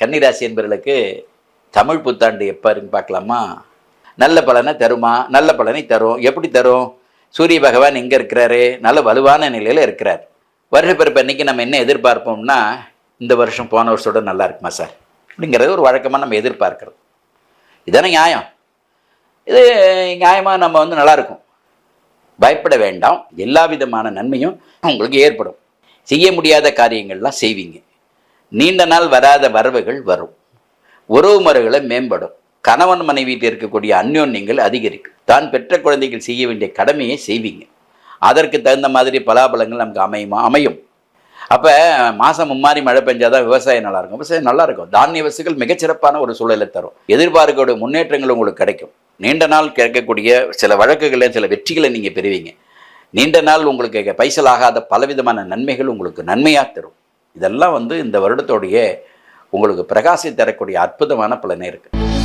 கன்னிராசி என்பவர்களுக்கு தமிழ் புத்தாண்டு எப்பாருன்னு பார்க்கலாமா? நல்ல பலனை தருமா? நல்ல பலனை தரும். எப்படி தரும்? சூரிய பகவான் எங்கே இருக்கிறாரு. நல்ல வலுவான நிலையில் இருக்கிறார். வருஷ பிறப்பு அன்னைக்கு நம்ம என்ன எதிர்பார்ப்போம்னா இந்த வருஷம் போன வருஷத்தோட நல்லா இருக்குமா சார்? அப்படிங்கிறது ஒரு வழக்கமாக நம்ம எதிர்பார்க்கிறது இதானே நியாயம். இது நியாயமாக நம்ம வந்து நல்லாயிருக்கும் பயப்பட வேண்டாம். எல்லா விதமான நன்மையும் உங்களுக்கு ஏற்படும். செய்ய முடியாத காரியங்கள்லாம் செய்வீங்க. நீண்ட நாள் வராத வரவுகள் வரும். உறவு முறைகளை மேம்படும். கணவன் மனைவியில் இருக்கக்கூடிய அந்யோன்யங்கள் அதிகரிக்கும். தான் பெற்ற குழந்தைகள் செய்ய வேண்டிய கடமையை செய்வீங்க. அதற்கு தகுந்த மாதிரி பலாபலங்கள் நமக்கு அமையுமா அமையும். அப்போ மாதம் மும்மாரி மழை பெஞ்சாதான் விவசாயம் நல்லா இருக்கும். விவசாயம் நல்லா இருக்கும். தானிய வசுகள் மிகச்சிறப்பான ஒரு சூழலை தரும். எதிர்பார்க்கக்கூடிய முன்னேற்றங்கள் உங்களுக்கு கிடைக்கும். நீண்ட நாள் கிடைக்கக்கூடிய சில வழக்குகளில் சில வெற்றிகளை நீங்கள் பெறுவீங்க. நீண்ட நாள் உங்களுக்கு பைசலாகாத பலவிதமான நன்மைகள் உங்களுக்கு நன்மையாக தரும். இதெல்லாம் வந்து இந்த வருடத்தோடைய உங்களுக்கு பிரகாசி தரக்கூடிய அற்புதமான பலனே இருக்குது